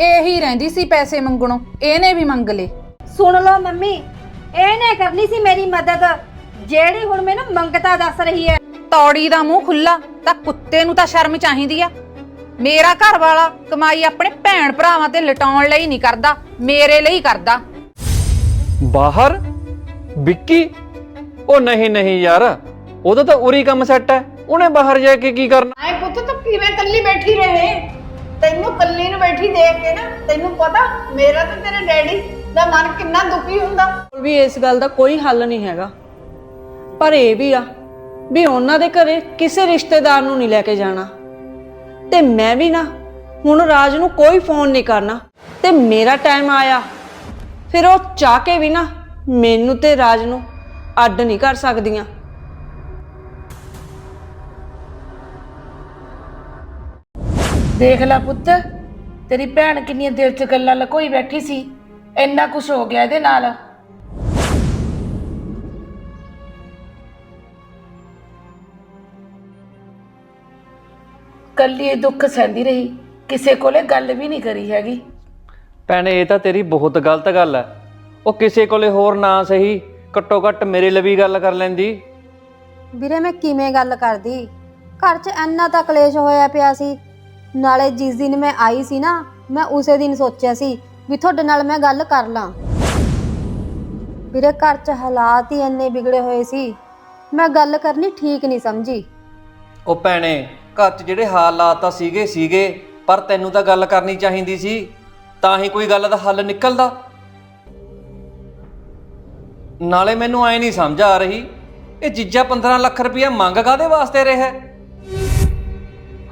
ਇਹੀ ਰਹਿੰਦੀ ਸੀ ਪੈਸੇ ਮੰਗਣੋਂ ਇਹਨੇ ਵੀ ਮੰਗ ਲਏ। ਸੁਣ ਲਓ ਮੰਮੀ ਇਹਨੇ ਕਰਨੀ ਸੀ ਮੇਰੀ ਮਦਦ ਜਿਹੜੀ ਹੁਣ ਮੈਨੂੰ ਮੰਗਤਾ ਦੱਸ ਰਹੀ ਹੈ। ਤੌੜੀ ਦਾ ਮੂੰਹ ਖੁੱਲਾ ਤਾਂ ਕੁੱਤੇ ਨੂੰ ਤਾਂ ਸ਼ਰਮ ਚਾਹੀਦੀ ਆ। ਮੇਰਾ ਘਰ ਵਾਲਾ ਕਮਾਈ ਆਪਣੇ ਭੈਣ ਭਰਾਵਾਂ ਤੇ ਲਟਾਉਣ ਲਈ ਨਹੀਂ ਕਰਦਾ ਮੇਰੇ ਲਈ ਕਰਦਾ। ਬਾਹਰ? ਵਿੱਕੀ? ਉਹ ਨਹੀਂ ਨਹੀਂ ਯਾਰ ਉਹਦਾ ਤਾਂ ਉਰੀ ਕੰਮ ਸੈੱਟ ਹੈ। ਉਹਨੇ ਬਾਹਰ ਜਾ ਕੇ ਕੀ ਕਰਨਾ? ਆਏ ਪੁੱਤ ਤੂੰ ਕਿਵੇਂ ਕੱਲੀ ਬੈਠੀ ਰਹੇ? ਤੈਨੂੰ ਕੱਲੀ ਨੂੰ ਬੈਠੀ ਦੇਖ ਕੇ ਨਾ ਤੈਨੂੰ ਪਤਾ ਮੇਰਾ ਤੇ ਤੇਰੇ ਡੈਡੀ ਦਾ ਮਨ ਕਿੰਨਾ ਦੁਖੀ ਹੁੰਦਾ। ਵੀ ਇਸ ਗੱਲ ਦਾ ਕੋਈ ਹੱਲ ਨਹੀਂ ਹੈਗਾ। ਪਰ ਇਹ ਵੀ ਆ ਵੀ ਉਹਨਾਂ ਦੇ ਘਰੇ ਕਿਸੇ ਰਿਸ਼ਤੇਦਾਰ ਨੂੰ ਨਹੀਂ ਲੈ ਕੇ ਜਾਣਾ। ਤੇ ਮੈਂ ਵੀ ਨਾ ਹੁਣ ਰਾਜ ਨੂੰ ਕੋਈ ਫੋਨ ਨਹੀਂ ਕਰਨਾ। ਤੇ ਮੇਰਾ ਟਾਈਮ ਆਇਆ। ਫਿਰ ਉਹ ਚਾਹ ਕੇ ਵੀ ਨਾ ਮੈਨੂੰ ਤੇ ਰਾਜ ਨੂੰ ਅੱਡ ਨਹੀਂ ਕਰ ਸਕਦੀਆਂ। ਦੇਖ ਲੈ ਪੁੱਤ ਤੇਰੀ ਭੈਣ ਕਿੰਨੀਆਂ ਦਿਲ 'ਚ ਗੱਲਾਂ ਲਕੋਈ ਬੈਠੀ ਸੀ ਇੰਨਾ ਕੁਝ ਹੋ ਗਿਆ ਇਹਦੇ ਨਾਲ। ਕੱਲੀ ਇਹ ਦੁੱਖ ਸਹਿੰਦੀ ਰਹੀ ਕਿਸੇ ਕੋਲੇ ਗੱਲ ਵੀ ਨਹੀਂ ਕਰੀ ਹੈਗੀ। ਭੈਣੇ ਇਹ ਤਾਂ ਤੇਰੀ ਬਹੁਤ ਗਲਤ ਗੱਲ ਹੈ। ਉਹ ਕਿਸੇ ਕੋਲੇ ਹੋਰ ਨਾ ਸਹੀ ਘੱਟੋ ਘੱਟ ਮੇਰੇ ਲਈ ਵੀ ਗੱਲ ਕਰ ਲੈਂਦੀ। ਵੀਰੇ ਮੈਂ ਕਿਵੇਂ ਗੱਲ ਕਰਦੀ? ਘਰ 'ਚ ਇੰਨਾ ਤਾਂ ਕਲੇਸ਼ ਹੋਇਆ ਪਿਆ ਸੀ ਨਾਲੇ ਜਿਸ ਦਿਨ ਮੈਂ ਆਈ ਸੀ ਨਾ ਮੈਂ ਉਸੇ ਦਿਨ ਸੋਚਿਆ ਸੀ ਵੀ ਤੁਹਾਡੇ ਨਾਲ ਮੈਂ ਗੱਲ ਕਰ ਲਾਂ। ਵੀਰੇ ਘਰ 'ਚ ਹਾਲਾਤ ਹੀ ਇੰਨੇ ਵਿਗੜੇ ਹੋਏ ਸੀ ਮੈਂ ਗੱਲ ਕਰਨੀ ਠੀਕ ਨਹੀਂ ਸਮਝੀ। ਉਹ ਭੈਣੇ ਘਰ 'ਚ ਜਿਹੜੇ ਹਾਲਾਤ ਤਾਂ ਸੀਗੇ ਸੀਗੇ ਪਰ ਤੈਨੂੰ ਤਾਂ ਗੱਲ ਕਰਨੀ ਚਾਹੀਦੀ ਸੀ ਤਾਂ ਹੀ ਕੋਈ ਗੱਲ ਦਾ ਹੱਲ ਨਿਕਲਦਾ। ਨਾਲੇ ਮੈਨੂੰ ਐ ਨਹੀਂ ਸਮਝ ਆ ਰਹੀ ਇਹ ਜੀਜਾ 15 ਲੱਖ ਰੁਪਇਆ ਮੰਗ ਕਾਦੇ ਵਾਸਤੇ ਰਿਹਾ? ਹੈ?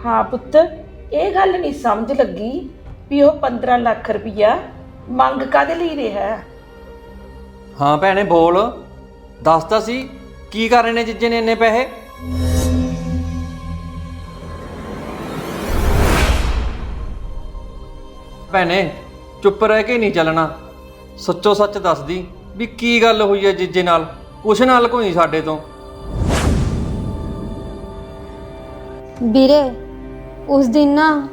ਹਾਂ ਪੁੱਤ ਇਹ ਗੱਲ ਨਹੀਂ ਸਮਝ ਲੱਗੀ ਵੀ ਉਹ 15 ਲੱਖ ਰੁਪਇਆ ਮੰਗ ਕਾਦੇ ਲਈ ਰਿਹਾ ਹੈ? ਹਾਂ ਭੈਣੇ ਬੋਲ। ਦੱਸ ਤਾਂ ਸੀ ਕੀ ਕਰ ਰਹੇ ਨੇ ਜੀਜੇ ਨੇ ਇੰਨੇ ਪੈਸੇ? ਭੈਣੇ ਚੁੱਪ ਰਹਿ ਕੇ ਨਹੀਂ ਚੱਲਣਾ। ਸੱਚੋ ਸੱਚ ਦੱਸਦੀ ਵੀ ਕੀ ਗੱਲ ਹੋਈ ਹੈ ਜੀਜੇ ਨਾਲ? ਕੁਛ ਨਾਲ ਕੋਈ ਸਾਡੇ ਤੋਂ। ਵੀਰੇ ਉਸ ਦਿਨ ਨਾ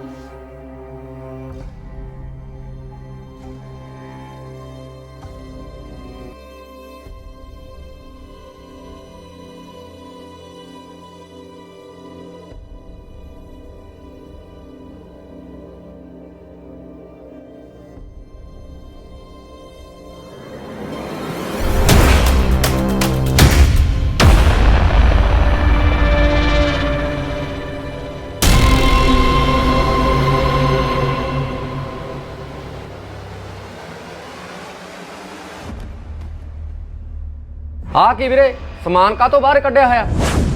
ਆ ਕੀ ਵੀਰੇ? ਸਮਾਨ ਕਾ ਤੋਂ ਬਾਹਰ ਕੱਢਿਆ ਹੋਇਆ?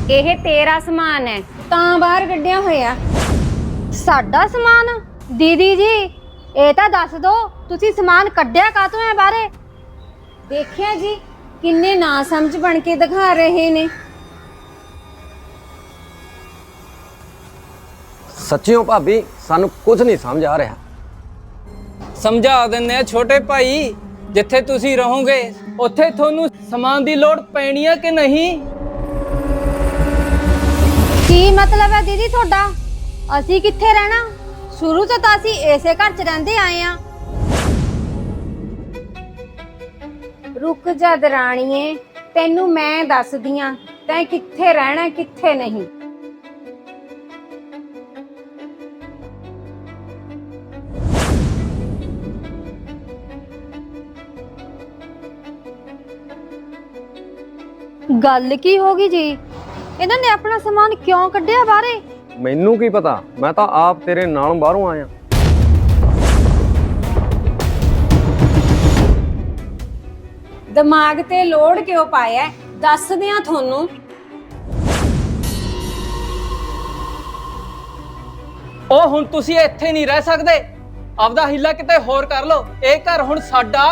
ਇਹ ਤੇਰਾ ਸਮਾਨ ਹੈ ਤਾਂ ਬਾਹਰ ਕੱਢਿਆ ਹੋਇਆ। ਸਾਡਾ ਸਮਾਨ? ਦੀਦੀ ਜੀ ਇਹ ਤਾਂ ਦੱਸ ਦੋ ਤੁਸੀਂ ਸਮਾਨ ਕੱਢਿਆ ਕਾਤੋਂ ਹੈ ਬਾਹਰੇ? ਦੇਖਿਆ ਜੀ ਕਿੰਨੇ ਨਾ ਸਮਝ ਬਣ ਕੇ ਦਿਖਾ ਰਹੇ ਨੇ। ਸੱਚਿਓ ਭਾਬੀ ਸਾਨੂੰ ਕੁਝ ਨਹੀਂ ਸਮਝ ਆ ਰਿਹਾ। ਸਮਝਾ ਦਿੰਦੇ ਆ ਛੋਟੇ ਭਾਈ ਜਿੱਥੇ ਤੁਸੀਂ ਰਹੋਗੇ ਉੱਥੇ ਤੁਹਾਨੂੰ ਸਮਾਨ ਦੀ ਲੋੜ ਪੈਣੀ ਆ ਕਿ ਨਹੀਂ? ਕੀ ਮਤਲਬ ਹੈ ਦੀਦੀ ਤੁਹਾਡਾ? ਅਸੀਂ ਕਿੱਥੇ ਰਹਿਣਾ? ਸ਼ੁਰੂ ਤੋਂ ਤਾਂ ਅਸੀਂ ਇਸੇ ਘਰ 'ਚ ਰਹਿੰਦੇ ਆਏ ਆ। ਰੁਕ ਜਾ ਦਰਾਣੀਏ ਤੈਨੂੰ ਮੈਂ ਦੱਸਦੀ ਆ ਤੈਂ ਕਿੱਥੇ ਰਹਿਣਾ ਕਿੱਥੇ ਨਹੀਂ। ਗੱਲ ਕੀ ਹੋ ਗਈ ਜੀ? ਇਹਨਾਂ ਨੇ ਆਪਣਾ ਸਮਾਨ ਕਿਉਂ ਕੱਢਿਆ ਬਾਹਰੇ? ਮੈਨੂੰ ਕੀ ਪਤਾ? ਮੈਂ ਤਾਂ ਆਪ ਤੇਰੇ ਨਾਲੋਂ ਬਾਹਰੋਂ ਆਇਆ। ਦਿਮਾਗ ਤੇ ਲੋੜ ਕਿਉਂ ਪਾਇਆ ਦੱਸਦੇ ਆ ਤੁਹਾਨੂੰ। ਉਹ ਹੁਣ ਤੁਸੀਂ ਇੱਥੇ ਨਹੀਂ ਰਹਿ ਸਕਦੇ। ਆਪਦਾ ਹਿੱਲਾ ਕਿਤੇ ਹੋਰ ਕਰ ਲਓ। ਇਹ ਘਰ ਹੁਣ ਸਾਡਾ।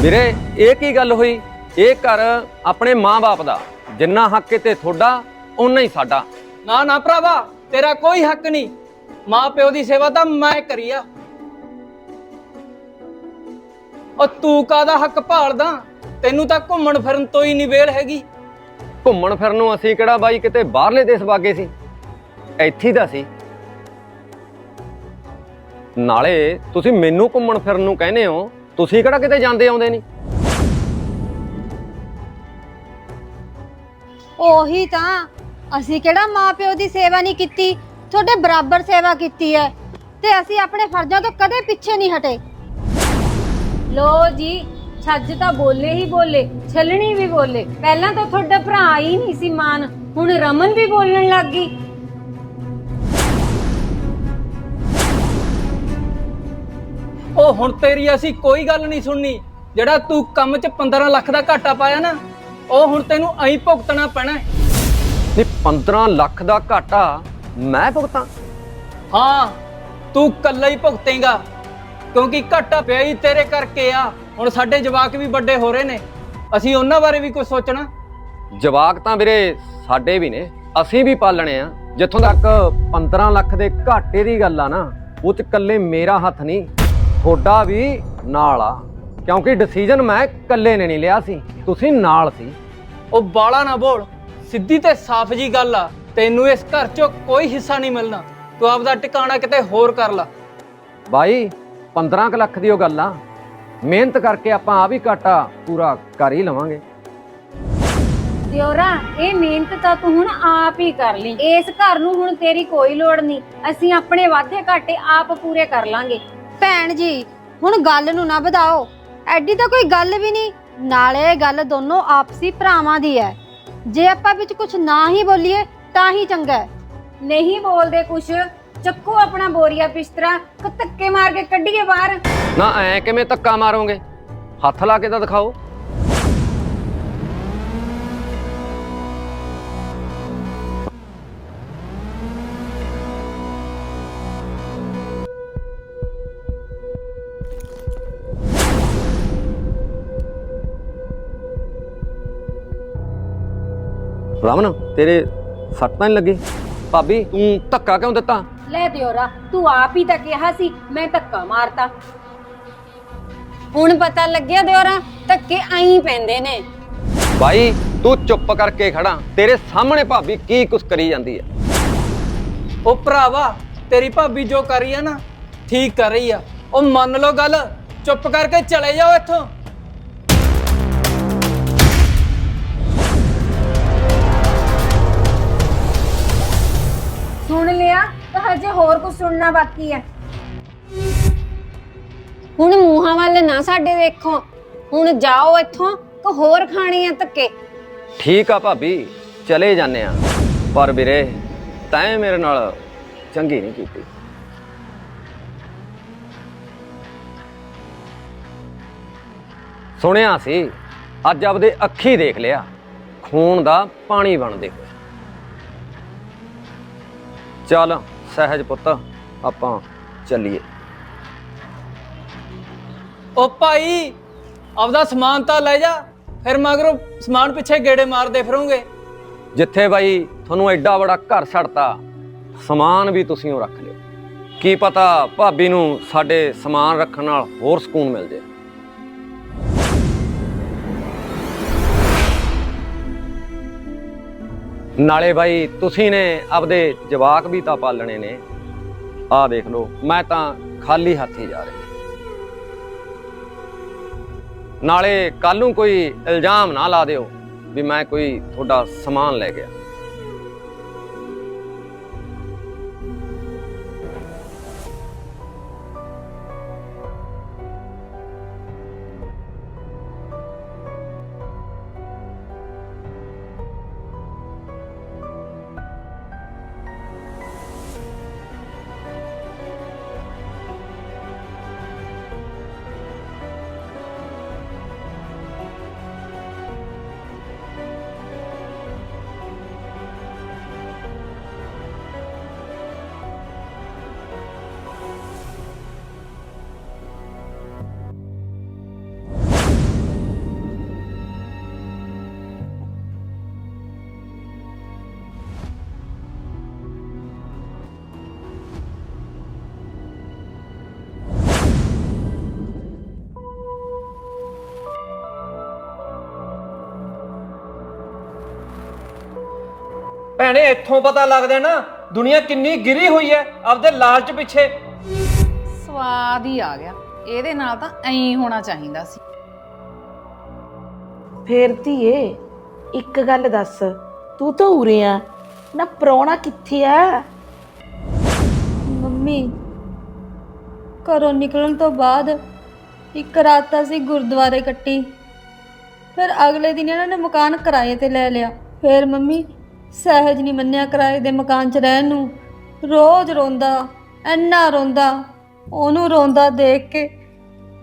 ਵੀਰੇ ਇਹ ਕੀ ਗੱਲ ਹੋਈ? ਇਹ ਘਰ ਆਪਣੇ ਮਾਂ-ਬਾਪ ਦਾ। ਜਿੰਨਾ ਹੱਕ ਕਿਤੇ ਤੁਹਾਡਾ ਓਨਾ ਹੀ ਸਾਡਾ। ਨਾ ਨਾ ਭਰਾਵਾ ਤੇਰਾ ਕੋਈ ਹੱਕ ਨਹੀਂ। ਮਾਂ ਪਿਓ ਦੀ ਸੇਵਾ ਤਾਂ ਮੈਂ ਕਰੀ ਆ। ਉਹ ਤੂੰ ਕਾਦਾ ਹੱਕ ਭਾਲਦਾ? ਤੈਨੂੰ ਤਾਂ ਘੁੰਮਣ ਫਿਰਨ ਤੋਂ ਹੀ ਨਹੀਂ ਵੇਲ ਹੈਗੀ। ਘੁੰਮਣ ਫਿਰਨ ਨੂੰ ਅਸੀਂ ਕਿਹੜਾ ਬਾਈ ਕਿਤੇ ਬਾਹਰਲੇ ਦੇਸ਼ ਵਾਗੇ ਸੀ? ਇੱਥੇ ਦਾ ਸੀ। ਨਾਲੇ ਤੁਸੀਂ ਮੈਨੂੰ ਘੁੰਮਣ ਫਿਰਨ ਨੂੰ ਕਹਿੰਦੇ ਹੋ ਤੁਸੀਂ ਕਿਹੜਾ ਕਿਤੇ ਜਾਂਦੇ ਆਉਂਦੇ ਨਹੀਂ? ਉਹੀ ਤਾਂ। ਅਸੀਂ ਕਿਹੜਾ ਮਾਪਿਓ ਦੀ ਸੇਵਾ ਨਹੀਂ ਕੀਤੀ? ਤੁਹਾਡੇ ਬਰਾਬਰ ਸੇਵਾ ਕੀਤੀ ਹੈ। ਤੇ ਅਸੀਂ ਆਪਣੇ ਫਰਜ਼ਾਂ ਤੋਂ ਕਦੇ ਪਿੱਛੇ ਨਹੀਂ ਹਟੇ। ਲੋ ਜੀ, ਛੱਜ ਤਾਂ ਬੋਲੇ ਹੀ ਬੋਲੇ, ਛਲਣੀ ਵੀ ਬੋਲੇ। ਪਹਿਲਾਂ ਤਾਂ ਤੁਹਾਡਾ ਭਰਾ ਹੀ ਨਹੀਂ ਸੀ ਮਾਨ, ਹੁਣ ਰਮਨ ਵੀ ਬੋਲਣ ਲੱਗ ਗਈ। ਉਹ ਹੁਣ ਤੇਰੀ ਅਸੀਂ ਕੋਈ ਗੱਲ ਨਹੀਂ ਸੁਣਨੀ। ਜਿਹੜਾ ਤੂੰ ਕੰਮ 'ਚ 15 ਲੱਖ ਦਾ ਘਾਟਾ ਪਾਇਆ ਨਾ ਉਹ ਹੁਣ ਤੈਨੂੰ ਐਂ ਭੁਗਤਣਾ ਪੈਣਾ ਹੈ। ਨਹੀਂ 15 ਲੱਖ ਦਾ ਘਾਟਾ ਮੈਂ ਭੁਗਤਾਂ। ਹਾਂ ਤੂੰ ਕੱਲਾ ਹੀ ਭੁਗਤੇਗਾ ਕਿਉਂਕਿ ਘਾਟਾ ਪਿਆ ਹੀ ਤੇਰੇ ਕਰਕੇ ਆ। ਹੁਣ ਸਾਡੇ ਜਵਾਕ ਵੀ ਵੱਡੇ ਹੋ ਰਹੇ ਨੇ। ਅਸੀਂ ਉਹਨਾਂ ਬਾਰੇ ਵੀ ਕੁਝ ਸੋਚਣਾ। ਜਵਾਕ ਤਾਂ ਵੀਰੇ ਸਾਡੇ ਵੀ ਨੇ ਅਸੀਂ ਵੀ ਪਾਲਣੇ ਆ। ਜਿੱਥੋਂ ਤੱਕ 15 ਲੱਖ ਦੇ ਘਾਟੇ ਦੀ ਗੱਲ ਆ ਨਾ ਉਹ ਚ ਇਕੱਲੇ ਮੇਰਾ ਹੱਥ ਨਹੀਂ ਤੁਹਾਡਾ ਵੀ ਨਾਲ ਆ। ਕਿਉਂਕਿ ਡਿਸੀਜਨ ਮੈਂ ਇਕੱਲੇ ਨੇ ਨਹੀਂ ਲਿਆ ਸੀ ਤੁਸੀਂ ਨਾਲ ਸੀ। ਉਹ ਬਾਲਾ ਨਾ ਬੋਲ। ਸਿੱਧੀ ਤੇ ਸਾਫ਼ ਜੀ ਗੱਲ ਆ। ਤੈਨੂੰ ਇਸ ਘਰ 'ਚੋਂ ਕੋਈ ਹਿੱਸਾ ਨਹੀਂ ਮਿਲਣਾ। ਤੂੰ ਆਪਦਾ ਟਿਕਾਣਾ ਕਿਤੇ ਹੋਰ ਕਰ ਲੈ। ਬਾਈ 15 ਕੁ ਲੱਖ ਦੀ ਉਹ ਗੱਲ ਆ। ਮਿਹਨਤ ਕਰਕੇ ਆਪਾਂ ਆ ਵੀ ਘਾਟਾ ਪੂਰਾ ਕਰ ਹੀ ਲਵਾਂਗੇ। ਦਿਓਰਾ ਇਹ ਮਿਹਨਤ ਤਾਂ ਤੂੰ ਹੁਣ ਆਪ ਹੀ ਕਰ ਲਈ। ਇਸ ਘਰ ਨੂੰ ਹੁਣ ਤੇਰੀ ਕੋਈ ਲੋੜ ਨਹੀਂ। ਅਸੀਂ ਆਪਣੇ ਵਾਅਦੇ ਘਾਟੇ ਆਪ ਪੂਰੇ ਕਰ ਲਾਂਗੇ। ਭੈਣ ਜੀ ਹੁਣ ਗੱਲ ਨੂੰ ਨਾ ਵਧਾਓ। ਐਡੀ ਤਾਂ ਕੋਈ ਗੱਲ ਵੀ ਨਹੀਂ। ਨਾਲੇ ਇਹ ਗੱਲ ਦੋਨੋਂ ਆਪਸੀ ਭਰਾਵਾਂ ਦੀ ਹੈ। ਜੇ ਆਪਾਂ ਵਿੱਚ ਕੁਝ ਨਾ ਹੀ ਬੋਲੀਏ ਤਾਂ ਹੀ ਚੰਗਾ ਹੈ। ਨਹੀਂ ਬੋਲਦੇ ਕੁਛ ਚੱਕੋ ਆਪਣਾ ਬੋਰੀਆ ਬਿਸਤਰਾ ਕ ਧੱਕੇ ਮਾਰ ਕੇ ਕੱਢੀਏ ਬਾਹਰ। ਨਾ ਐ ਕਿਵੇਂ ਧੱਕਾ ਮਾਰੋਗੇ? ਹੱਥ ਲਾ ਕੇ ਤਾਂ ਦਿਖਾਓ। ਰਮਨ ਤੇਰੇ ਸੱਟ ਤਾਂ ਨਹੀਂ ਲੱਗੀ? ਭਾਬੀ ਤੂੰ ਧੱਕਾ ਕਿਉਂ ਦਿੱਤਾ? ਲੈ ਦਿਓਰਾ ਤੂੰ ਆਪ ਹੀ ਤਾਂ ਕਿਹਾ ਸੀ ਮੈਂ ਧੱਕਾ ਮਾਰਤਾ। ਹੁਣ ਪਤਾ ਲੱਗਿਆ ਦਿਓਰਾ ਧੱਕੇ ਆਈ ਪੈਂਦੇ ਨੇ। ਭਾਈ ਤੂੰ ਚੁੱਪ ਕਰਕੇ ਖੜਾ। ਤੇਰੇ ਸਾਹਮਣੇ ਭਾਬੀ ਕੀ ਕੁਛ ਕਰੀ ਜਾਂਦੀ ਹੈ? ਉਹ ਭਰਾਵਾ ਤੇਰੀ ਭਾਬੀ ਜੋ ਕਰ ਰਹੀ ਆ ਨਾ ਠੀਕ ਕਰ ਰਹੀ ਆ। ਉਹ ਮੰਨ ਲਓ ਗੱਲ ਚੁੱਪ ਕਰਕੇ ਚਲੇ ਜਾਓ ਇੱਥੋਂ। ਸੁਣ ਲਿਆ ਤਾਂ ਹਜੇ ਹੋਰ ਕੁਝ ਸੁਣਨਾ ਬਾਕੀ ਹੈ। ਹੁਣ ਮੂੰਹਾਂ ਵੱਲ ਨਾ ਸਾਡੇ ਦੇਖੋ ਹੁਣ ਜਾਓ ਇੱਥੋਂ ਕੋ ਹੋਰ ਖਾਣੀ ਆ ਧੱਕੇ। ਠੀਕ ਆ ਭਾਬੀ ਚਲੇ ਜਾਂਦੇ ਆ ਪਰ ਵੀਰੇ ਤੈਂ ਮੇਰੇ ਨਾਲ ਚੰਗੀ ਨਹੀਂ ਕੀਤੀ। ਸੁਣਿਆ ਸੀ ਅੱਜ ਆਪਦੇ ਅੱਖੀ ਦੇਖ ਲਿਆ। ਖੂਨ ਦਾ ਪਾਣੀ ਬਣਦੇ ਹੋਏ। ਚੱਲ ਸਹਿਜ ਪੁੱਤ ਆਪਾਂ ਚੱਲੀਏ। ਉਹ ਭਾਈ ਆਪਦਾ ਸਮਾਨ ਤਾਂ ਲੈ ਜਾ ਫਿਰ ਮਗਰੋਂ ਸਮਾਨ ਪਿੱਛੇ ਗੇੜੇ ਮਾਰਦੇ ਫਿਰੋਂਗੇ। ਜਿੱਥੇ ਬਾਈ ਤੁਹਾਨੂੰ ਐਡਾ ਬੜਾ ਘਰ ਛੱਡਤਾ ਸਮਾਨ ਵੀ ਤੁਸੀਂ ਉਹ ਰੱਖ ਲਿਓ। ਕੀ ਪਤਾ ਭਾਬੀ ਨੂੰ ਸਾਡੇ ਸਮਾਨ ਰੱਖਣ ਨਾਲ ਹੋਰ ਸਕੂਨ ਮਿਲ ਜੇ। ਨਾਲੇ ਬਾਈ, ਤੁਸੀਂ ਨੇ ਆਪਦੇ ਜਵਾਕ ਵੀ ਤਾਂ ਪਾਲਣੇ ਨੇ। ਆਹ ਦੇਖ ਲਓ, ਮੈਂ ਤਾਂ ਖਾਲੀ ਹੱਥ ਹੀ ਜਾ ਰਿਹਾ। ਨਾਲੇ ਕੱਲ ਨੂੰ ਕੋਈ ਇਲਜ਼ਾਮ ਨਾ ਲਾ ਦਿਓ ਵੀ ਮੈਂ ਕੋਈ ਤੁਹਾਡਾ ਸਮਾਨ ਲੈ ਗਿਆ। ਭੈਣੇ ਇੱਥੋਂ ਪਤਾ ਲੱਗਦਾ ਨਾ ਦੁਨੀਆ ਕਿੰਨੀ ਗਿਰੀ ਹੋਈ ਹੈ ਆਪਦੇ ਲਾਲਚ ਪਿੱਛੇ। ਸਵਾਦ ਹੀ ਆ ਗਿਆ। ਇਹਦੇ ਨਾਲ ਤਾਂ ਐਂ ਹੋਣਾ ਚਾਹੀਦਾ ਸੀ। ਫੇਰ ਧੀਏ ਇੱਕ ਗੱਲ ਦੱਸ ਤੂੰ ਤਾਂ ਉਰੇ ਆ। ਨਾ ਪ੍ਰਾਹੁਣਾ ਕਿੱਥੇ ਆ? ਮੰਮੀ ਘਰੋਂ ਨਿਕਲਣ ਤੋਂ ਬਾਅਦ ਇੱਕ ਰਾਤ ਤਾਂ ਅਸੀਂ ਗੁਰਦੁਆਰੇ ਕੱਟੀ। ਫਿਰ ਅਗਲੇ ਦਿਨ ਇਹਨਾਂ ਨੇ ਮਕਾਨ ਕਿਰਾਏ ਤੇ ਲੈ ਲਿਆ। ਫਿਰ ਮੰਮੀ ਸਹਿਜ ਨਹੀਂ ਮੰਨਿਆ ਕਿਰਾਏ ਦੇ ਮਕਾਨ 'ਚ ਰਹਿਣ ਨੂੰ। ਰੋਜ਼ ਰੋਂਦਾ, ਇੰਨਾ ਰੋਂਦਾ, ਉਹਨੂੰ ਰੋਂਦਾ ਦੇਖ ਕੇ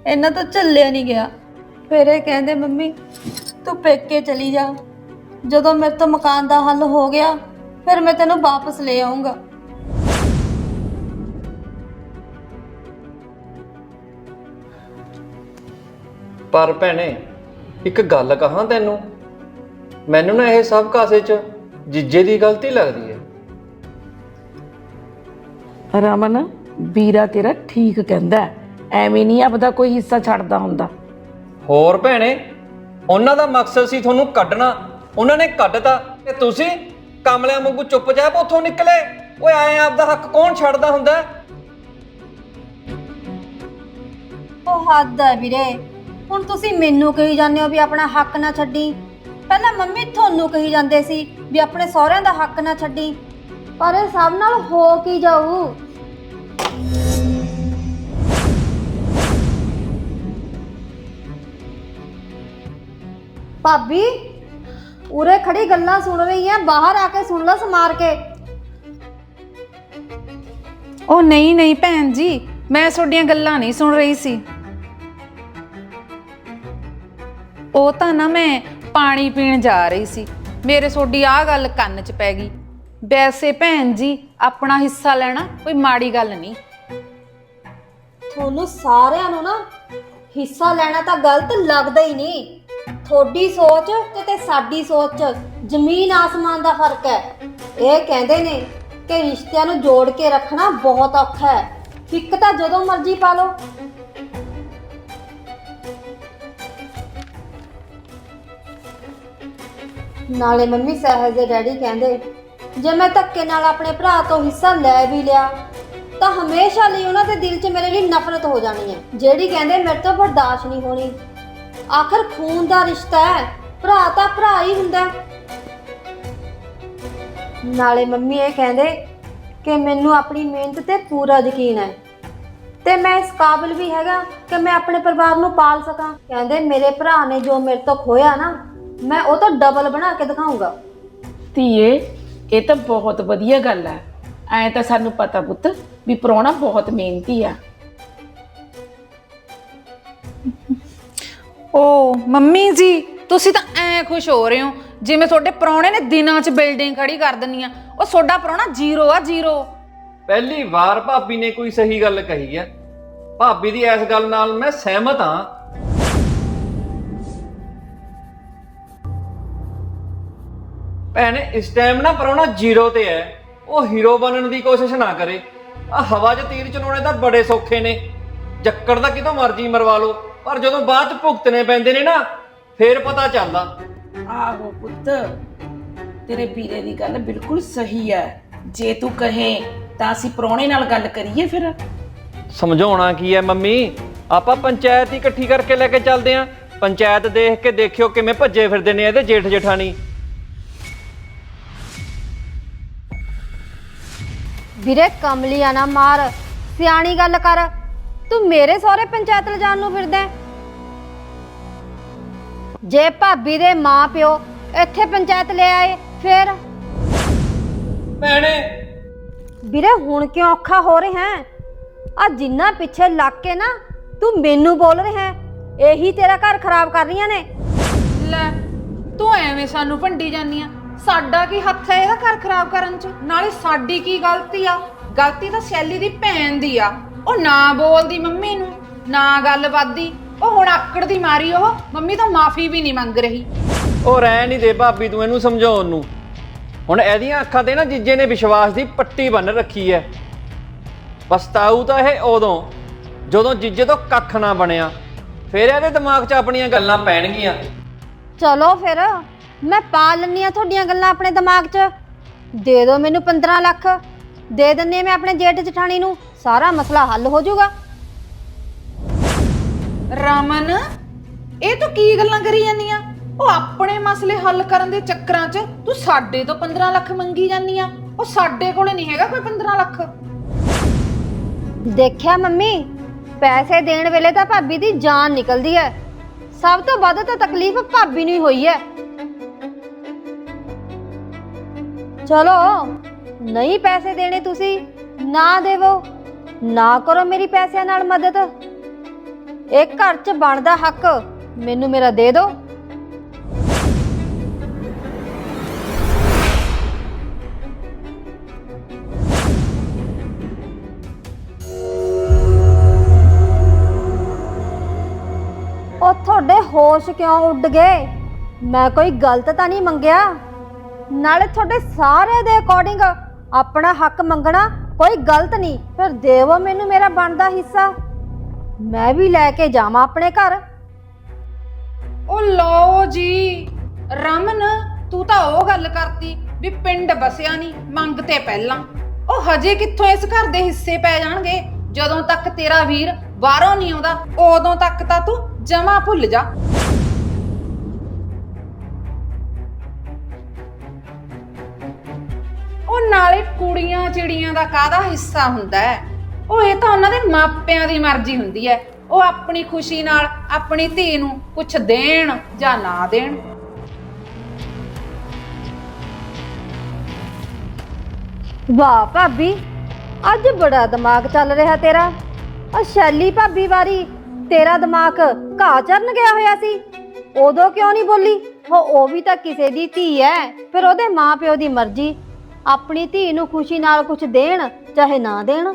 ਇਹਨਾਂ ਤੋਂ ਝੱਲਿਆ ਨਹੀਂ ਗਿਆ। ਫਿਰ ਇਹ ਕਹਿੰਦੇ, ਮੰਮੀ, ਤੂੰ ਪੇਕੇ ਚਲੀ ਜਾ। ਜਦੋਂ ਮੇਰੇ ਤੋਂ ਮਕਾਨ ਦਾ ਹੱਲ ਹੋ ਗਿਆ, ਫਿਰ ਮੈਂ ਤੈਨੂੰ ਵਾਪਸ ਲੈ ਆਉਂਗਾ ਪਰ ਭੈਣੇ, ਇੱਕ ਗੱਲ ਕਹਾਂ ਤੈਨੂੰ? ਮੈਨੂੰ ਨਾ ਇਹ ਸਭ ਕਾਸੇ 'ਚ ਜੀਜੇ ਦੀ ਗਲਤੀ ਲੱਗਦੀ ਹੈ। ਰਮਨ ਵੀਰਾ ਤੇਰਾ ਠੀਕ ਕਹਿੰਦਾ ਹੈ। ਐਵੇਂ ਨਹੀਂ ਆਪਦਾ ਕੋਈ ਹਿੱਸਾ ਛੱਡਦਾ ਹੁੰਦਾ। ਹੋਰ ਭੈਣੇ ਉਹਨਾਂ ਦਾ ਮਕਸਦ ਸੀ ਤੁਹਾਨੂੰ ਕੱਢਣਾ। ਉਹਨਾਂ ਨੇ ਕੱਢਤਾ ਤੇ ਤੁਸੀਂ ਕਮਲਿਆਂ ਵਾਂਗੂ ਚੁੱਪਚਾਪ ਉੱਥੋਂ ਨਿਕਲੇ। ਓਏ ਆਏ ਆਪਦਾ ਹੱਕ ਕੌਣ ਛੱਡਦਾ ਹੁੰਦਾ? ਹੈ? ਉਹ ਹੱਦ ਹੈ ਵੀਰੇ। ਹੁਣ ਤੁਸੀਂ ਮੈਨੂੰ ਕਹੀ ਜਾਂਦੇ ਹੋ ਵੀ ਆਪਣਾ ਹੱਕ ਨਾ ਛੱਡੀ। ਪਹਿਲਾਂ ਮੰਮੀ ਤੁਹਾਨੂੰ ਕਹੀ ਜਾਂਦੇ ਸੀ ਵੀ ਆਪਣੇ ਸਹੁਰਿਆਂ ਦਾ ਹੱਕ ਨਾ ਛੱਡੀ। ਪਰ ਇਹ ਸਭ ਨਾਲ ਹੋ ਕੀ ਜਾਊ? ਭਾਬੀ ਉਰੇ ਖੜੀ ਗੱਲਾਂ ਸੁਣ ਰਹੀ ਐ ਬਾਹਰ ਆ ਕੇ ਸੁਣ ਲਓ ਸਮਾਰ ਕੇ। ਉਹ ਨਹੀਂ ਨਹੀਂ ਭੈਣ ਜੀ ਮੈਂ ਤੁਹਾਡੀਆਂ ਗੱਲਾਂ ਨਹੀਂ ਸੁਣ ਰਹੀ ਸੀ। ਉਹ ਤਾਂ ਨਾ ਮੈਂ ਪਾਣੀ ਪੀਣ ਜਾ ਰਹੀ ਸੀ। ਮੇਰੇ ਤੁਹਾਡੀ ਆਹ ਗੱਲ ਕੰਨ 'ਚ ਪੈ ਗਈ। ਵੈਸੇ ਭੈਣ ਜੀ, ਆਪਣਾ ਹਿੱਸਾ ਲੈਣਾ ਕੋਈ ਮਾੜੀ ਗੱਲ ਨਹੀਂ। ਤੁਹਾਨੂੰ ਸਾਰਿਆਂ ਨੂੰ ਨਾ ਹਿੱਸਾ ਲੈਣਾ ਤਾਂ ਗਲਤ ਲੱਗਦਾ ਹੀ ਨਹੀਂ। ਤੁਹਾਡੀ ਸੋਚ ਤੇ ਤੇ ਸਾਡੀ ਸੋਚ 'ਚ ਜ਼ਮੀਨ ਆਸਮਾਨ ਦਾ ਫ਼ਰਕ ਹੈ। ਇਹ ਕਹਿੰਦੇ ਨੇ ਕਿ ਰਿਸ਼ਤਿਆਂ ਨੂੰ ਜੋੜ ਕੇ ਰੱਖਣਾ ਬਹੁਤ ਔਖਾ ਹੈ। ਇੱਕ ਤਾਂ ਜਦੋਂ ਮਰਜ਼ੀ ਪਾ ਲਓ। ਨਾਲੇ ਮੰਮੀ ਸਹਿਜ ਦੇ ਡੈਡੀ ਕਹਿੰਦੇ, ਜੇ ਮੈਂ ਧੱਕੇ ਨਾਲ ਆਪਣੇ ਭਰਾ ਤੋਂ ਹਿੱਸਾ ਲੈ ਵੀ ਲਿਆ, ਤਾਂ ਹਮੇਸ਼ਾ ਲਈ ਉਹਨਾਂ ਦੇ ਦਿਲ 'ਚ ਮੇਰੇ ਲਈ ਨਫ਼ਰਤ ਹੋ ਜਾਣੀ ਹੈ। ਜਿਹੜੀ ਕਹਿੰਦੇ, ਮੇਰੇ ਤੋਂ ਬਰਦਾਸ਼ਤ ਨਹੀਂ ਹੋਣੀ। ਆਖਰ ਖੂਨ ਦਾ ਰਿਸ਼ਤਾ ਹੈ, ਭਰਾ ਤਾਂ ਭਰਾ ਹੀ ਹੁੰਦਾ। ਹੈ। ਨਾਲੇ ਮੰਮੀ ਇਹ ਕਹਿੰਦੇ ਕਿ ਮੈਨੂੰ ਆਪਣੀ ਮਿਹਨਤ ਤੇ ਪੂਰਾ ਯਕੀਨ ਹੈ। ਤੇ ਮੈਂ ਇਸ ਕਾਬਿਲ ਵੀ ਹੈਗਾ ਕਿ ਮੈਂ ਆਪਣੇ ਪਰਿਵਾਰ ਨੂੰ ਪਾਲ ਸਕਾਂ। ਕਹਿੰਦੇ, ਮੇਰੇ ਭਰਾ ਨੇ ਜੋ ਮੇਰੇ ਤੋਂ ਖੋਇਆ ਨਾ ਮੈਂ ਉਹ ਤੋਂ ਡਬਲ ਬਣਾ ਕੇ ਦਿਖਾਉਂਗਾ ਧੀਏ ਇਹ ਤਾਂ ਬਹੁਤ ਵਧੀਆ ਗੱਲ ਹੈ ਐ ਤਾਂ ਸਾਨੂੰ ਪਤਾ ਪੁੱਤ ਵੀ ਪ੍ਰਾਹੁਣਾ ਬਹੁਤ ਮਿਹਨਤੀ ਆ। ਓ ਮੰਮੀ ਜੀ ਤੁਸੀਂ ਤਾਂ ਐ ਖੁਸ਼ ਹੋ ਰਹੇ ਹੋ ਜਿਵੇਂ ਤੁਹਾਡੇ ਪ੍ਰਾਹੁਣੇ ਨੇ ਦਿਨਾਂ 'ਚ ਬਿਲਡਿੰਗ ਖੜੀ ਕਰ ਦਿੰਨੀ ਆ। ਉਹ ਤੁਹਾਡਾ ਪ੍ਰਾਹੁਣਾ ਜ਼ੀਰੋ ਆ ਜ਼ੀਰੋ। ਪਹਿਲੀ ਵਾਰ ਭਾਬੀ ਨੇ ਕੋਈ ਸਹੀ ਗੱਲ ਕਹੀ ਹੈ ਭਾਬੀ ਦੀ ਇਸ ਗੱਲ ਨਾਲ ਮੈਂ ਸਹਿਮਤ ਹਾਂ ਭੈਣੇ ਇਸ ਟਾਈਮ ਨਾ ਪਰੋਣਾ ਜ਼ੀਰੋ ਤੇ ਹੈ। ਉਹ ਹੀਰੋ ਬਣਨ ਦੀ ਕੋਸ਼ਿਸ਼ ਨਾ ਕਰੇ। ਆ ਹਵਾ 'ਚ ਤੀਰ ਚਲਾਉਣੇ ਤਾਂ ਬੜੇ ਸੌਖੇ ਨੇ। ਜੱਕੜ ਦਾ ਕਿਤੋਂ ਮਰਜ਼ੀ ਮਰਵਾ ਲਓ ਪਰ ਜਦੋਂ ਬਾਅਦ 'ਚ ਭੁਗਤਣੇ ਪੈਂਦੇ ਨੇ ਨਾ ਫੇਰ ਪਤਾ ਚੱਲਦਾ। ਆਹੋ ਪੁੱਤ ਤੇਰੇ ਵੀਰੇ ਦੀ ਗੱਲ ਬਿਲਕੁਲ ਸਹੀ ਹੈ। ਜੇ ਤੂੰ ਕਹੇ ਤਾਂ ਅਸੀਂ ਪ੍ਰਾਹੁਣੇ ਨਾਲ ਗੱਲ ਕਰੀਏ ਫਿਰ। ਸਮਝਾਉਣਾ ਕੀ ਹੈ ਮੰਮੀ? ਆਪਾਂ ਪੰਚਾਇਤ ਹੀ ਇਕੱਠੀ ਕਰਕੇ ਲੈ ਕੇ ਚੱਲਦੇ ਆਂ ਪੰਚਾਇਤ ਦੇਖ ਕੇ ਦੇਖਿਓ ਕਿਵੇਂ ਭੱਜੇ ਫਿਰਦੇ ਨੇ ਇਹਦੇ ਜੇਠ ਜਠਾਣੀ ਵੀਰੇ ਕਮਲੀ ਆ ਨਾ ਮਾਰ ਸਿਆਣੀ ਗੱਲ ਕਰ। ਤੂੰ ਮੇਰੇ ਸਹੁਰੇ ਪੰਚਾਇਤ ਲਿਜਾਣ ਨੂੰ ਫਿਰਦਾ ਹੈ? ਜੇ ਭਾਬੀ ਦੇ ਮਾਂ ਪਿਓ ਇੱਥੇ ਪੰਚਾਇਤ ਲੈ ਆਏ ਫਿਰ? ਭੈਣੇ। ਵੀਰੇ ਹੁਣ ਕਿਉਂ ਔਖਾ ਹੋ ਰਿਹਾ ਹੈ? ਆ ਜਿੰਨਾ ਪਿੱਛੇ ਲੱਗ ਕੇ ਨਾ ਤੂੰ ਮੈਨੂੰ ਬੋਲ ਰਿਹਾ ਹੈ। ਇਹੀ ਤੇਰਾ ਘਰ ਖਰਾਬ ਕਰ ਰਹੀਆਂ ਨੇ। ਲੈ ਤੂੰ ਐਵੇਂ ਸਾਨੂੰ ਭੰਡੀ ਆ। ਸਾਡਾ ਕੀ ਹੱਥ ਹੈ ਇਹਦਾ ਘਰ ਖਰਾਬ ਕਰਨ 'ਚ? ਨਾਲੇ ਸਾਡੀ ਕੀ ਗਲਤੀ ਆ? ਗਲਤੀ ਤਾਂ ਸ਼ੈਲੀ ਦੀ ਭੈਣ ਦੀ ਆ। ਉਹ ਨਾ ਬੋਲਦੀ ਮੰਮੀ ਨੂੰ ਨਾ ਗੱਲ ਵੱਧਦੀ। ਉਹ ਹੁਣ ਆਕੜ ਦੀ ਮਾਰੀ ਉਹ। ਮੰਮੀ ਤੋਂ ਮਾਫੀ ਵੀ ਨਹੀਂ ਮੰਗ ਰਹੀ। ਉਹ ਰਹਿ ਨਹੀਂ ਦੇ ਭਾਬੀ ਤੂੰ ਇਹਨੂੰ ਸਮਝਾਉਣ ਨੂੰ। ਹੁਣ ਇਹਦੀਆਂ ਅੱਖਾਂ ਤੇ ਨਾ ਜੀਜੇ ਨੇ ਵਿਸ਼ਵਾਸ ਦੀ ਪੱਟੀ ਬੰਨ ਰੱਖੀ ਹੈ ਪਛਤਾਊ ਤਾਂ ਇਹ ਉਦੋਂ ਜਦੋਂ ਜੀਜੇ ਤੋਂ ਕੱਖ ਨਾ ਬਣਿਆ। ਫਿਰ ਇਹਦੇ ਦਿਮਾਗ 'ਚ ਆਪਣੀਆਂ ਗੱਲਾਂ ਪੈਣਗੀਆਂ। ਚਲੋ ਫਿਰ। ਮੈਂ ਪਾ ਲੈਂਦੀ ਆ ਤੁਹਾਡੀਆਂ ਗੱਲਾਂ ਆਪਣੇ ਦਿਮਾਗ 'ਚ। ਦੇ ਦਿਓ ਮੈਨੂੰ 15 ਲੱਖ। ਦੇ ਦਿੰਨੀ ਮੈਂ ਆਪਣੇ ਜੇਠ ਜਠਾਣੀ ਨੂੰ। ਸਾਰਾ ਮਸਲਾ ਹੱਲ ਹੋ ਜਾਊਗਾ। ਰਮਨ ਇਹ ਤੂੰ ਕੀ ਗੱਲਾਂ ਕਰੀ ਜਾਂਦੀਆਂ ਉਹ ਆਪਣੇ ਮਸਲੇ ਹੱਲ ਕਰਨ ਦੇ ਚੱਕਰਾਂ 'ਚ ਤੂੰ ਸਾਡੇ ਤੋਂ 15 ਲੱਖ ਮੰਗੀ ਜਾਂਦੀ ਆ। ਉਹ ਸਾਡੇ ਕੋਲੇ ਨਹੀਂ ਹੈਗਾ ਕੋਈ 15 ਲੱਖ। ਦੇਖਿਆ ਮੰਮੀ ਪੈਸੇ ਦੇਣ ਵੇਲੇ ਤਾਂ ਭਾਬੀ ਦੀ ਜਾਨ ਨਿਕਲਦੀ ਹੈ। ਸਭ ਤੋਂ ਵੱਧ ਤਾਂ ਤਕਲੀਫ ਭਾਬੀ ਨੂੰ ਹੀ ਹੋਈ ਹੈ। ਚਲੋ, ਨਹੀਂ ਪੈਸੇ ਦੇਣੇ ਤੁਸੀਂ, ਨਾ ਦੇਵੋ। ਨਾ ਕਰੋ ਮੇਰੀ ਪੈਸਿਆਂ ਨਾਲ ਮਦਦ। ਇਹ ਘਰ 'ਚ ਬਣਦਾ ਹੱਕ ਮੈਨੂੰ ਮੇਰਾ ਦੇ ਦਿਓ। ਉਹ ਤੁਹਾਡੇ ਹੋਸ਼ ਕਿਉਂ ਉੱਡ ਗਏ? ਮੈਂ ਕੋਈ ਗਲਤ ਤਾਂ ਨਹੀਂ ਮੰਗਿਆ? ਨਾਲੇ ਤੁਹਾਡੇ ਸਾਰੇ ਦੇ ਅਕੋਰਡਿੰਗ ਆਪਣਾ ਹੱਕ ਮੰਗਣਾ ਕੋਈ ਗਲਤ ਨਹੀਂ, ਫਿਰ ਦੇਵੋ ਮੈਨੂੰ ਮੇਰਾ ਬਣਦਾ ਹਿੱਸਾ। ਮੈਂ ਵੀ ਲੈ ਕੇ ਜਾਵਾਂ ਆਪਣੇ ਘਰ। ਉਹ ਲਓ ਜੀ, ਰਮਨ, ਤੂੰ ਤਾਂ ਉਹ ਗੱਲ ਕਰਤੀ ਵੀ ਪਿੰਡ ਬਸਿਆ ਨਹੀਂ, ਮੰਗ ਤੇ ਪਹਿਲਾਂ। ਉਹ ਹਜੇ ਕਿੱਥੋਂ ਇਸ ਘਰ ਦੇ ਹਿੱਸੇ ਪੈ ਜਾਣਗੇ? ਜਦੋਂ ਤੱਕ ਤੇਰਾ ਵੀਰ ਬਾਹਰੋਂ ਨਹੀਂ ਆਉਂਦਾ, ਉਦੋਂ ਤੱਕ ਤਾਂ ਤੂੰ ਜਮਾ ਭੁੱਲ ਜਾ। ਨਾਲੇ ਕੁੜੀਆਂ ਚਿੜੀਆਂ ਦਾ ਕਾਹਦਾ ਹਿੱਸਾ ਹੁੰਦਾ ਹੈ? ਉਹ ਇਹ ਤਾਂ ਉਹਨਾਂ ਦੇ ਮਾਪਿਆਂ ਦੀ ਮਰਜ਼ੀ ਹੁੰਦੀ ਹੈ। ਉਹ ਆਪਣੀ ਖੁਸ਼ੀ ਨਾਲ ਆਪਣੀ ਧੀ ਨੂੰ ਕੁਛ ਦੇਣ ਜਾਂ ਨਾ ਦੇਣ। ਵਾਹ ਭਾਬੀ, ਅੱਜ ਬੜਾ ਦਿਮਾਗ ਚੱਲ ਰਿਹਾ ਤੇਰਾ। ਆ ਸ਼ੈਲੀ ਭਾਬੀ ਵਾਰੀ ਤੇਰਾ ਦਿਮਾਗ ਘਾਹ ਚਰਨ ਗਿਆ ਹੋਇਆ ਸੀ। ਉਦੋਂ ਕਿਉਂ ਨਹੀਂ ਬੋਲੀ? ਉਹ ਉਹ ਵੀ ਤਾਂ ਕਿਸੇ ਦੀ ਧੀ ਐ ਫਿਰ ਉਹਦੇ ਮਾਪਿਓ ਦੀ ਮਰਜ਼ੀ। ਆਪਣੀ ਧੀ ਨੂੰ ਖੁਸ਼ੀ ਨਾਲ ਕੁਝ ਦੇਣ ਚਾਹੇ ਨਾ ਦੇਣ।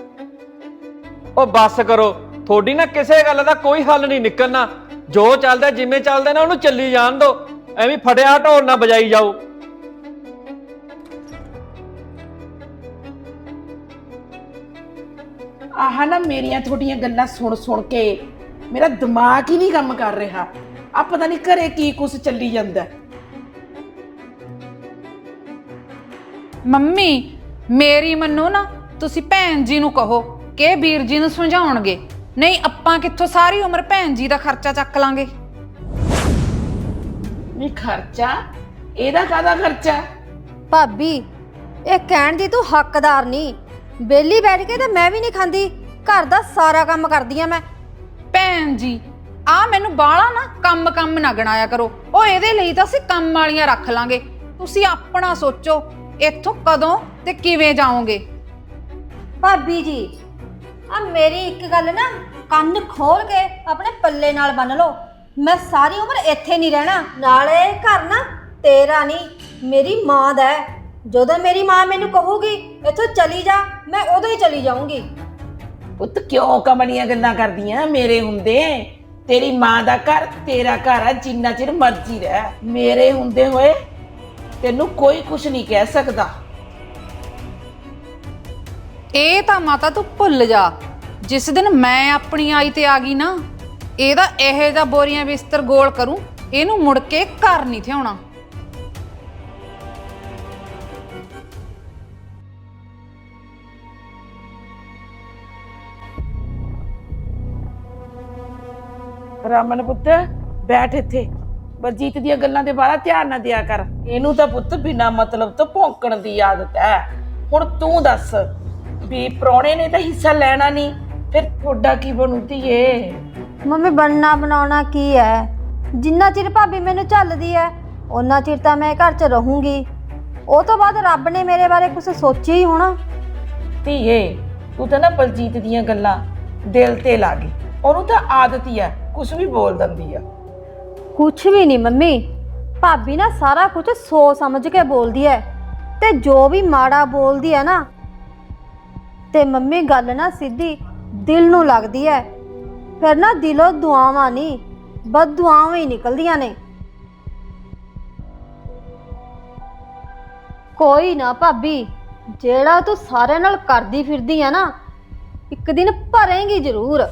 ਉਹ ਬੱਸ ਕਰੋ ਤੁਹਾਡੀ ਨਾ ਕਿਸੇ ਗੱਲ ਦਾ ਕੋਈ ਹੱਲ ਨਹੀਂ ਨਿਕਲਣਾ। ਜੋ ਚੱਲਦਾ ਜਿਵੇਂ ਚੱਲਦਾ ਨਾ ਉਹਨੂੰ ਚੱਲੀ ਜਾਣ ਦਿਓ ਐਵੇਂ ਫਟਿਆ ਢੋਲ ਨਾ ਬਜਾਈ ਜਾਓ। ਆਹ ਨਾ ਮੇਰੀਆਂ ਤੁਹਾਡੀਆਂ ਗੱਲਾਂ ਸੁਣ ਸੁਣ ਕੇ ਮੇਰਾ ਦਿਮਾਗ ਹੀ ਨਹੀਂ ਕੰਮ ਕਰ ਰਿਹਾ। ਆ ਪਤਾ ਨਹੀਂ ਘਰੇ ਕੀ ਕੁਛ ਚੱਲੀ ਜਾਂਦਾ। ਹੈ। ਮੰਮੀ ਮੇਰੀ ਮੰਨੋ ਨਾ ਤੁਸੀਂ ਭੈਣ ਜੀ ਨੂੰ ਕਹੋ ਕਿ ਇਹ ਵੀਰ ਜੀ ਨੂੰ ਸਮਝਾਉਣਗੇ। ਨਹੀਂ ਆਪਾਂ ਕਿੱਥੋਂ ਸਾਰੀ ਉਮਰ ਭੈਣ ਜੀ ਦਾ ਖਰਚਾ ਚੱਕ ਲਾਂਗੇ? ਨਹੀਂ ਖਰਚਾ? ਇਹਦਾ ਕਾਹਦਾ ਖਰਚਾ? ਭਾਬੀ ਇਹ ਕਹਿਣ ਦੀ ਤੂੰ ਹੱਕਦਾਰ ਨਹੀਂ ਬੇਲੀ ਬੈਠ ਕੇ ਤੇ ਮੈਂ ਵੀ ਨਹੀਂ ਖਾਂਦੀ। ਘਰ ਦਾ ਸਾਰਾ ਕੰਮ ਕਰਦੀ ਆ ਮੈਂ। ਭੈਣ ਜੀ ਆ ਮੈਨੂੰ ਬਾਹਲਾ ਨਾ ਕੰਮ ਕੰਮ ਨਾ ਗਣਾਇਆ ਕਰੋ। ਉਹ ਇਹਦੇ ਲਈ ਤਾਂ ਅਸੀਂ ਕੰਮ ਵਾਲੀਆਂ ਰੱਖ ਲਾਂਗੇ। ਤੁਸੀਂ ਆਪਣਾ ਸੋਚੋ ਇੱਥੋਂ ਕਦੋਂ ਤੇ ਕਿਵੇਂ ਜਾਓਗੇ? ਭਾਬੀ ਜੀ ਆ ਮੇਰੀ ਇੱਕ ਗੱਲ ਨਾ ਕੰਨ ਖੋਲ ਕੇ ਆਪਣੇ ਪੱਲੇ ਨਾਲ ਬੰਨ ਲਓ। ਮੈਂ ਸਾਰੀ ਉਮਰ ਇੱਥੇ ਨਹੀਂ ਰਹਿਣਾ। ਨਾਲੇ ਇਹ ਘਰ ਨਾ ਤੇਰਾ ਨਹੀਂ ਮੇਰੀ ਮਾਂ ਦਾ ਹੈ। ਜਦੋਂ ਮੇਰੀ ਮਾਂ ਮੈਨੂੰ ਕਹੂਗੀ ਇੱਥੋਂ ਚਲੀ ਜਾ ਮੈਂ ਉਦੋਂ ਹੀ ਚਲੀ ਜਾਊਂਗੀ। ਪੁੱਤ ਕਿਉਂ ਕਮਲੀਆਂ ਗੱਲਾਂ ਕਰਦੀਆਂ? ਮੇਰੇ ਹੁੰਦੇ ਤੇਰੀ ਮਾਂ ਦਾ ਘਰ ਤੇਰਾ ਘਰ ਆ ਜਿੰਨਾ ਚਿਰ ਮਰਜ਼ੀ ਰਹਿ। ਮੇਰੇ ਹੁੰਦੇ ਹੋਏ ਤੈਨੂੰ ਕੋਈ ਕੁਝ ਨਹੀਂ ਕਹਿ ਸਕਦਾ। ਇਹ ਤਾਂ ਮਾਤਾ ਤੂੰ ਭੁੱਲ ਜਾ। ਜਿਸ ਦਿਨ ਮੈਂ ਆਪਣੀ ਆਈ ਤੇ ਆ ਗਈ ਨਾ ਇਹਦਾ ਇਹੋ ਜਿਹਾ ਬੋਰੀਆਂ ਬਿਸਤਰ ਗੋਲ ਕਰੂੰ ਇਹਨੂੰ ਮੁੜ ਕੇ ਘਰ ਨਹੀਂ ਥਿਆਉਣਾ। ਰਾਮਨ ਪੁੱਤ ਬੈਠ ਇੱਥੇ। ਬਲਜੀਤ ਦੀਆਂ ਗੱਲਾਂ ਦੇ ਬਾਰੇ ਧਿਆਨ ਨਾ ਦਿਆ ਕਰ। ਇਹਨੂੰ ਤਾਂ ਪੁੱਤ ਬਿਨਾ ਮਤਲਬ ਤੋਂ ਭੌਂਕਣ ਦੀ ਆਦਤ ਹੈ। ਹੁਣ ਤੂੰ ਦੱਸ ਵੀ ਪ੍ਰਾਹੁਣੇ ਨੇ ਤਾਂ ਹਿੱਸਾ ਲੈਣਾ ਨਹੀਂ ਫਿਰ ਤੁਹਾਡਾ ਕੀ ਬਣੂ ਧੀਏ? ਮੰਮੀ ਬਣਨਾ ਬਣਾਉਣਾ ਕੀ ਹੈ? ਜਿੰਨਾ ਚਿਰ ਭਾਬੀ ਮੈਨੂੰ ਝੱਲਦੀ ਹੈ ਉਹਨਾਂ ਚਿਰ ਤਾਂ ਮੈਂ ਘਰ 'ਚ ਰਹੂੰਗੀ। ਉਹ ਤੋਂ ਬਾਅਦ ਰੱਬ ਨੇ ਮੇਰੇ ਬਾਰੇ ਕੁਝ ਸੋਚਿਆ ਹੀ ਹੋਣਾ। ਧੀਏ ਤੂੰ ਤਾਂ ਨਾ ਬਲਜੀਤ ਦੀਆਂ ਗੱਲਾਂ ਦਿਲ ਤੇ ਲਾ ਗਈ। ਉਹਨੂੰ ਤਾਂ ਆਦਤ ਹੀ ਆ ਕੁਝ ਵੀ ਬੋਲ ਦਿੰਦੀ ਆ। ਕੁਛ ਵੀ ਨਹੀਂ ਮੰਮੀ। ਭਾਬੀ ਨਾ ਸਾਰਾ ਕੁਝ ਸੋਚ ਸਮਝ ਕੇ ਬੋਲਦੀ ਹੈ ਤੇ ਜੋ ਵੀ ਮਾੜਾ ਬੋਲਦੀ ਹੈ ਨਾ, ਤੇ ਮੰਮੀ ਗੱਲ ਨਾ ਸਿੱਧੀ ਦਿਲ ਨੂੰ ਲੱਗਦੀ ਹੈ ਫਿਰ ਨਾ ਦਿਲੋਂ ਦੁਆਵਾਂ ਨਹੀਂ ਬਦ ਦੁਆਵਾਂ ਹੀ ਨਿਕਲਦੀਆਂ ਨੇ। ਕੋਈ ਨਾ ਭਾਬੀ, ਜਿਹੜਾ ਤੂੰ ਸਾਰਿਆਂ ਨਾਲ ਕਰਦੀ ਫਿਰਦੀ ਆ ਨਾ, ਇੱਕ ਦਿਨ ਭਰੇਂਗੀ ਜ਼ਰੂਰ।